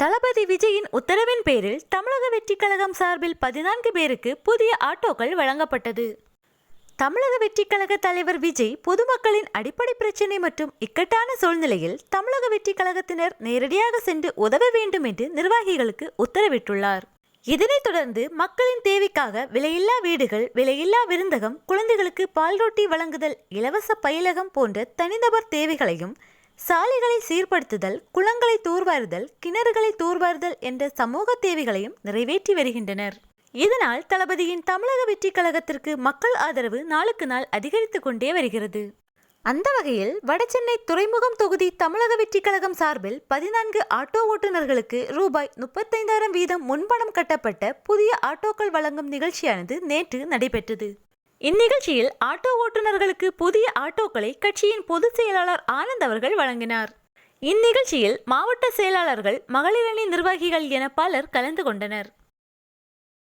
தளபதி விஜயின் உத்தரவின் பேரில் தமிழக வெற்றிக் கழகம் சார்பில் பதினான்கு பேருக்கு புதிய ஆட்டோக்கள் வழங்கப்பட்டது. தமிழக வெற்றிக் கழக தலைவர் விஜய் பொதுமக்களின் அடிப்படை பிரச்சினை மற்றும் இக்கட்டான சூழ்நிலையில் தமிழக வெற்றிக் கழகத்தினர் நேரடியாக சென்று உதவ வேண்டும் என்று நிர்வாகிகளுக்கு உத்தரவிட்டுள்ளார். இதனைத் தொடர்ந்து மக்களின் தேவைக்காக விலையில்லா வீடுகள் விலையில்லா விருந்தகம் குழந்தைகளுக்கு பால் ரொட்டி வழங்குதல் இலவச பயிலகம் போன்ற தனிநபர் தேவைகளையும் சாலைகளை சீர்படுத்துதல் குளங்களை தூர்வாருதல் கிணறுகளை தூர்வாருதல் என்ற சமூக தேவைகளையும் நிறைவேற்றி வருகின்றனர். இதனால் தளபதியின் தமிழக வெற்றி கழகத்திற்கு மக்கள் ஆதரவு நாளுக்கு நாள் அதிகரித்து கொண்டே வருகிறது. அந்த வகையில் வடசென்னை துறைமுகம் தொகுதி தமிழக வெற்றி கழகம் சார்பில் பதினான்கு ஆட்டோ ஓட்டுநர்களுக்கு ரூபாய் முப்பத்தைந்தாயிரம் வீதம் முன்பணம் கட்டப்பட்ட புதிய ஆட்டோக்கள் வழங்கும் நிகழ்ச்சியானது நேற்று நடைபெற்றது. இந்நிகழ்ச்சியில் ஆட்டோ ஓட்டுநர்களுக்கு புதிய ஆட்டோக்களை கட்சியின் பொதுச் செயலாளர் ஆனந்த் அவர்கள் வழங்கினார். இந்நிகழ்ச்சியில் மாவட்ட செயலாளர்கள் மகளிரணி நிர்வாகிகள் என பலர் கலந்து கொண்டனர்.